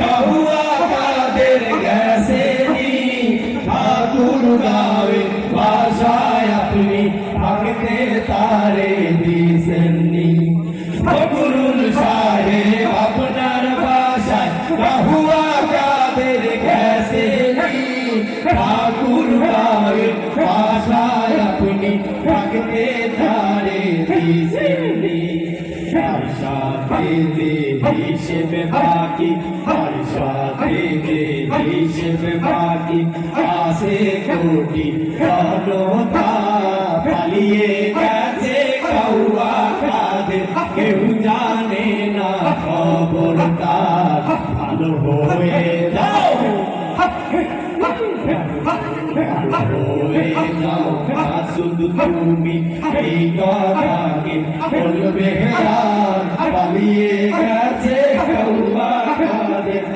কাহুয়া কাদের গেছে ঠাকুর গাবে বাসায় আপনি থাকতে তারে দিছেননি ফকরুল সাহেব আপনার বাসায় কাহুয়া কাদের গেছে ঠাকুর গাবে বাসায় আপনি থাকতে তারে তার সাথে যে হিসেবে বাকি সাথে হিসেবে বাকি আসে কোটি জনতা পালিয়ে গেছে কৌয়া কাদের। কেউ জানে না খবর তার। ভালো হয়ে যাও। হয়ে না শুধু তুমি, এই কথাকে বলবে আর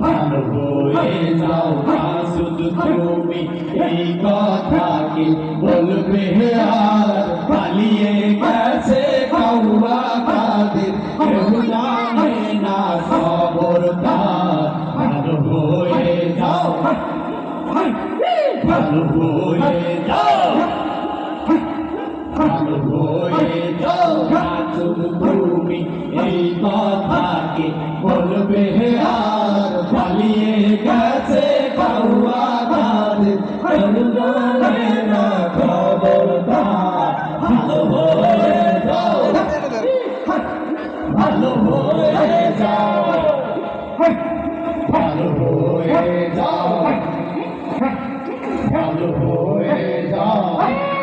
পার হয়ে যাও আসুদ তুমি এই কথাকে বলবে আর পালিয়ে গেছে কাউরা কাদের তুমি এই কথাকে বলবে? আর যাও ভালো হয়ে যাও।